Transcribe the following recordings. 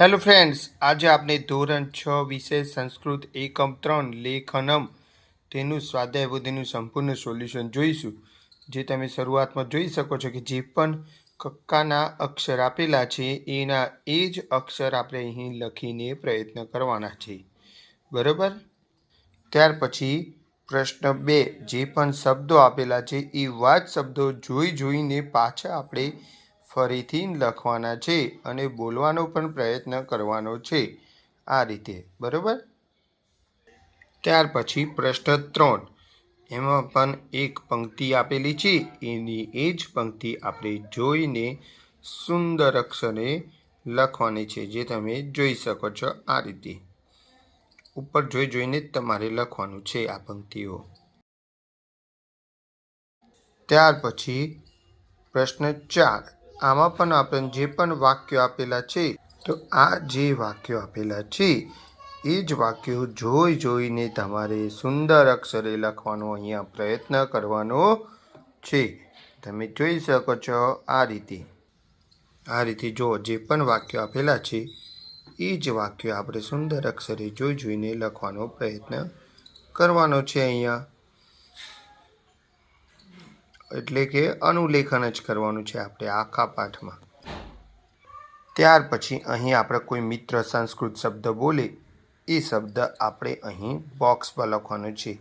Hello friends આજે આપણે ધોરણ છ વિષય સંસ્કૃત એકમ ત્રણ લેખનમ તેનું સ્વાધ્યાય બુદ્ધિનું સંપૂર્ણ સોલ્યુશન જોઈશું. જે તમે શરૂઆતમાં જોઈ શકો છો કે જે પણ કક્કાના અક્ષર આપેલા છે, એના એ જ અક્ષર આપણે અહીં લખીને પ્રયત્ન કરવાના છે. બરાબર? ત્યાર પછી પ્રશ્ન બે, જે પણ શબ્દો આપેલા છે, એ વાત શબ્દો જોઈ જોઈને પાછા આપણે ફરીથી લખવાના છે અને બોલવાનો પણ પ્રયત્ન કરવાનો છે આ રીતે, બરાબર? ત્યાર પછી પ્રશ્ન ત્રણ. એમાં પણ એક પંક્તિ આપેલી છે, એની એ જ પંક્તિ આપણે જોઈને સુંદર અક્ષરે લખવાની છે, જે તમે જોઈ શકો છો આ રીતે. ઉપર જોઈ જોઈને તમારે લખવાનું છે આ પંક્તિઓ. ત્યાર પછી પ્રશ્ન ચાર. આમાં પણ આપણે જે પણ વાક્યો આપેલા છે, તો આ જે વાક્યો આપેલા છે, એ જ વાક્યો જોઈ જોઈને તમારે સુંદર અક્ષરે લખવાનો અહીંયા પ્રયત્ન કરવાનો છે. તમે જોઈ શકો છો આ રીતે. આ રીતે જો જે પણ વાક્યો આપેલા છે, એ જ વાક્યો આપણે સુંદર અક્ષરે જોઈ જોઈને લખવાનો પ્રયત્ન કરવાનો છે અહીંયા. એટલે કે અનુલેખન જ કરવાનું છે આપણે આખા પાઠમાં. ત્યાર પછી અહીં આપણે કોઈ મિત્ર સંસ્કૃત શબ્દ બોલે, એ શબ્દ આપણે અહીં બોક્સમાં લખવાનો છે.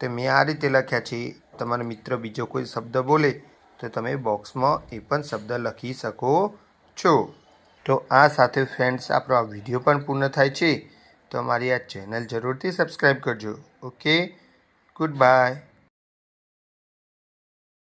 તો મેં આ રીતે લખ્યા છે, તમારો મિત્ર બીજો કોઈ શબ્દ બોલે, તો તમે બોક્સમાં એ પણ શબ્દ લખી શકો છો. તો આ સાથે ફ્રેન્ડ્સ, આપણો આ વીડિયો પણ પૂર્ણ થાય છે. તો અમારી આ ચેનલ જરૂરથી સબસ્ક્રાઈબ કરજો. ઓકે? Good bye.